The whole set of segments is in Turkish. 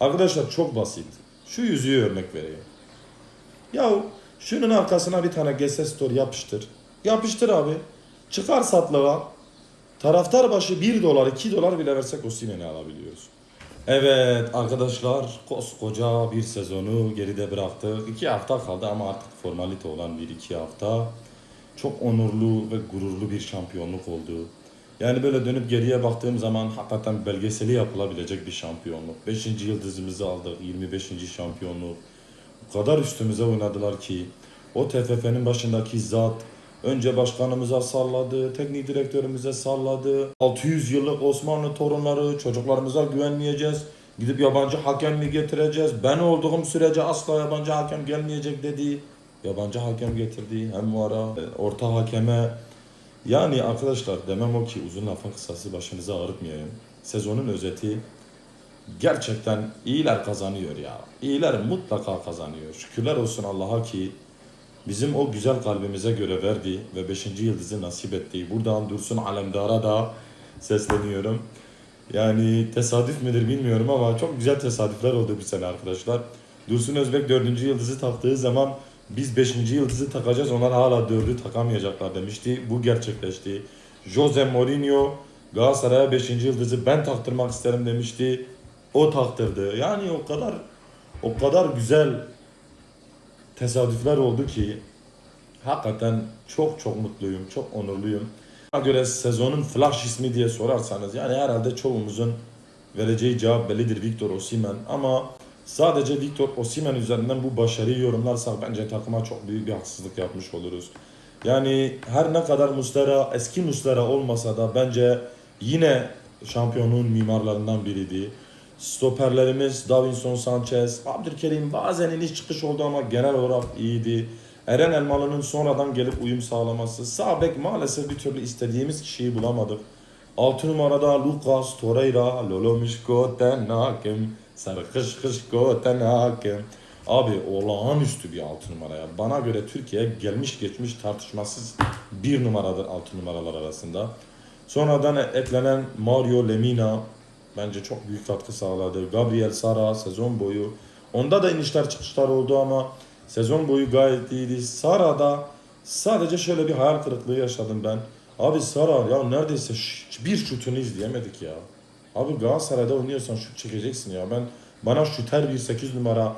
Arkadaşlar çok basit. Şu yüzüğü örnek vereyim. Ya şunun arkasına bir tane GS Store yapıştır. Yapıştır abi. Çıkar satlığa. Taraftar başı 1 dolar 2 dolar bile versek Osimhen'i alabiliyoruz. Evet arkadaşlar koskoca bir sezonu geride bıraktık. 2 hafta kaldı ama artık formalite olan bir iki hafta. Çok onurlu ve gururlu bir şampiyonluk oldu. Yani böyle dönüp geriye baktığım zaman hakikaten belgeseli yapılabilecek bir şampiyonluk. 5. yıldızımızı aldık, 25. şampiyonluk. O kadar üstümüze oynadılar ki o TFF'nin başındaki zat önce başkanımıza salladı, teknik direktörümüze salladı. 600 yıllık Osmanlı torunları çocuklarımıza güvenmeyeceğiz. Gidip yabancı hakem mi getireceğiz? Ben olduğum sürece asla yabancı hakem gelmeyecek dedi. Yabancı hakem getirdi. Hem ara e, orta hakeme yani arkadaşlar demem o ki uzun lafın kısası başınıza ağrıtmayayım. Sezonun özeti gerçekten iyiler kazanıyor ya. İyiler mutlaka kazanıyor. Şükürler olsun Allah'a ki bizim o güzel kalbimize göre verdi ve 5. yıldızı nasip etti. Buradan Dursun Alemdar'a da sesleniyorum. Yani tesadüf midir bilmiyorum ama çok güzel tesadüfler oldu bu sene arkadaşlar. Dursun Özbek 4. yıldızı taktığı zaman biz 5. yıldızı takacağız onlar hala 4'ü takamayacaklar demişti. Bu gerçekleşti. Jose Mourinho Galatasaray'a 5. yıldızı ben taktırmak isterim demişti. O taktırdı. Yani o kadar o kadar güzel tesadüfler oldu ki hakikaten çok çok mutluyum, çok onurluyum. Bana göre sezonun flash ismi diye sorarsanız yani herhalde çoğumuzun vereceği cevap bellidir Victor Osimhen ama sadece Victor Osimhen üzerinden bu başarıyı yorumlarsak bence takıma çok büyük bir haksızlık yapmış oluruz. Yani her ne kadar Mustera eski Mustera olmasa da bence yine şampiyonluğun mimarlarından biriydi. Stoperlerimiz Davinson Sanchez, Abdülkerim bazen iniş çıkış oldu ama genel olarak iyiydi. Eren Elmalı'nın sonradan gelip uyum sağlaması. Sağ bek maalesef bir türlü istediğimiz kişiyi bulamadık. 6 numarada Lucas Torreira, Lolo Mişko Tenakem, Sarıkış Kışko Tenakem. Abi olağanüstü bir 6 numara ya. Bana göre Türkiye gelmiş geçmiş tartışmasız bir numaradır 6 numaralar arasında. Sonradan eklenen Mario Lemina bence çok büyük katkı sağladı. Gabriel Sara sezon boyu. Onda da inişler çıkışlar oldu ama sezon boyu gayet iyiydi. Sara'da sadece şöyle bir hayal kırıklığı yaşadım ben. Abi Sara ya neredeyse bir şutunu izleyemedik ya. Abi Galatasaray'da oynuyorsan şut çekeceksin ya. Ben bana şüter bir 8 numara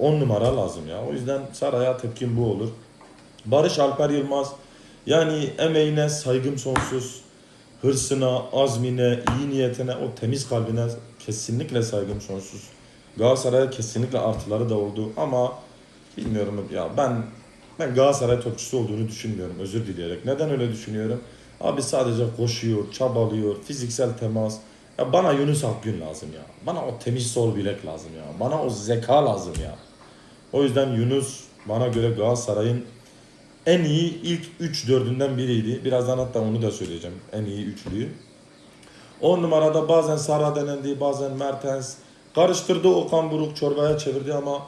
10 numara lazım ya. O yüzden Sara'ya tepkim bu olur. Barış Alper Yılmaz yani emeğine saygım sonsuz. Hırsına, azmine, iyi niyetine, o temiz kalbine kesinlikle saygım sonsuz. Galatasaray'a kesinlikle artıları da oldu ama bilmiyorum ya ben ben Galatasaray topçusu olduğunu düşünmüyorum özür dileyerek. Neden öyle düşünüyorum? Abi sadece koşuyor, çabalıyor, fiziksel temas. Ya bana Yunus Akgün lazım ya. Bana o temiz sol bilek lazım ya. Bana o zeka lazım ya. O yüzden Yunus bana göre Galatasaray'ın en iyi ilk 3-4'ünden biriydi. Birazdan hatta onu da söyleyeceğim. En iyi üçlüyü. 10 numarada bazen Sara denendi, bazen Mertens. Karıştırdı Okan Buruk çorbaya çevirdi ama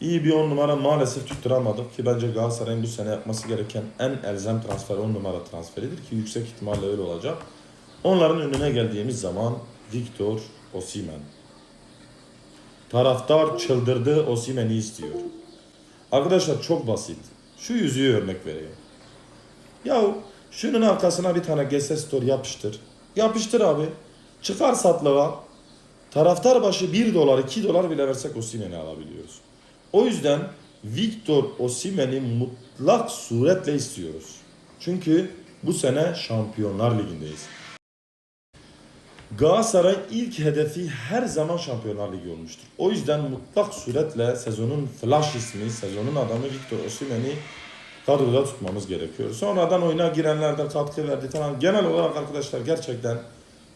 iyi bir 10 numara maalesef tutturamadık ki bence Galatasaray'ın bu sene yapması gereken en elzem transfer 10 numara transferidir ki yüksek ihtimalle öyle olacak. Onların önüne geldiğimiz zaman Victor Osimhen. Taraftar çıldırdı Osimhen'i istiyor. Arkadaşlar çok basit. Şu yüzüğü örnek vereyim. Ya şunun arkasına bir tane GS Store yapıştır. Yapıştır abi. Çıkar satlığa. Taraftar başı 1 dolar 2 dolar bile versek Osimhen'i alabiliyoruz. O yüzden Victor Osimhen'i mutlak suretle istiyoruz. Çünkü bu sene Şampiyonlar Ligi'ndeyiz. Galatasaray ilk hedefi her zaman Şampiyonlar Ligi olmuştur. O yüzden mutlak suretle sezonun flash ismi, sezonun adamı Victor Osimhen'i kadroda tutmamız gerekiyor. Sonradan oyuna girenler de katkı verdi falan. Genel olarak arkadaşlar gerçekten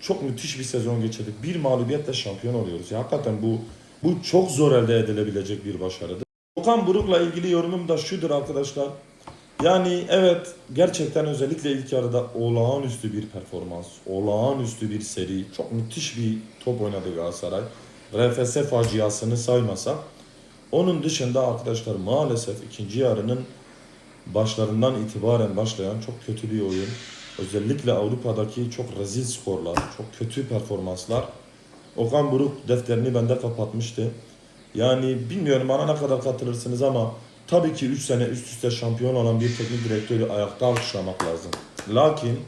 çok müthiş bir sezon geçirdik. Bir mağlubiyetle şampiyon oluyoruz. Ya, hakikaten bu bu çok zor elde edilebilecek bir başarıdır. Okan Buruk'la ilgili yorumum da şudur arkadaşlar. Yani evet gerçekten özellikle ilk yarıda olağanüstü bir performans, olağanüstü bir seri, çok müthiş bir top oynadı Galatasaray. RFS faciasını saymasak. Onun dışında arkadaşlar maalesef ikinci yarının başlarından itibaren başlayan çok kötü bir oyun. Özellikle Avrupa'daki çok rezil skorlar, çok kötü performanslar Okan Buruk defterini bende kapatmıştı. Yani bilmiyorum bana ne kadar katılırsınız ama tabii ki 3 sene üst üste şampiyon olan bir teknik direktörü ayakta alkışlamak lazım. Lakin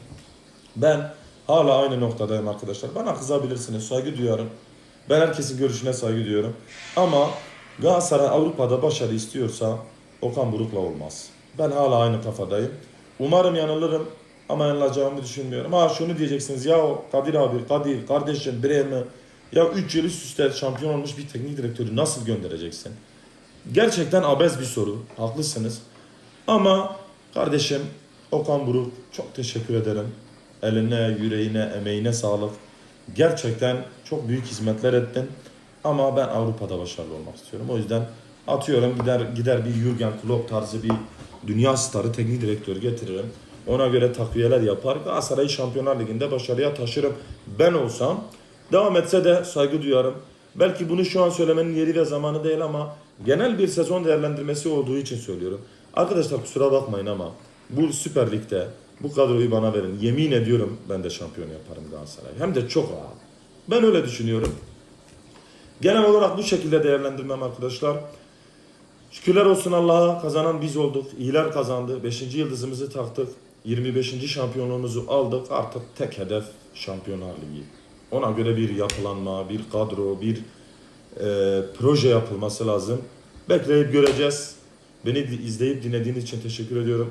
ben hala aynı noktadayım arkadaşlar. Bana kızabilirsiniz, saygı duyarım. Ben herkesin görüşüne saygı duyuyorum. Ama Galatasaray Avrupa'da başarı istiyorsa Okan Buruk'la olmaz. Ben hala aynı kafadayım. Umarım yanılırım ama yanılacağımı düşünmüyorum. Ha şunu diyeceksiniz ya Kadir abi, Kadir kardeşim Bremen ya 3 yıl üst üste şampiyon olmuş bir teknik direktörü nasıl göndereceksin? Gerçekten abes bir soru. Haklısınız. Ama kardeşim Okan Buruk çok teşekkür ederim. Eline, yüreğine, emeğine sağlık. Gerçekten çok büyük hizmetler ettin. Ama ben Avrupa'da başarılı olmak istiyorum. O yüzden atıyorum gider gider bir Jurgen Klopp tarzı bir dünya starı teknik direktör getiririm. Ona göre takviyeler yapar. Galatasaray'ı Şampiyonlar Ligi'nde başarıya taşırım. Ben olsam devam etse de saygı duyarım. Belki bunu şu an söylemenin yeri ve zamanı değil ama genel bir sezon değerlendirmesi olduğu için söylüyorum. Arkadaşlar kusura bakmayın ama bu Süper Lig'de bu kadroyu bana verin. Yemin ediyorum ben de şampiyon yaparım Galatasaray. Hem de çok rahat. Ben öyle düşünüyorum. Genel olarak bu şekilde değerlendirmem arkadaşlar. Şükürler olsun Allah'a kazanan biz olduk. İyiler kazandı. 5. yıldızımızı taktık. 25. şampiyonluğumuzu aldık. Artık tek hedef Şampiyonlar Ligi. Ona göre bir yapılanma, bir kadro, bir e, proje yapılması lazım. Bekleyip göreceğiz. Beni izleyip dinlediğiniz için teşekkür ediyorum.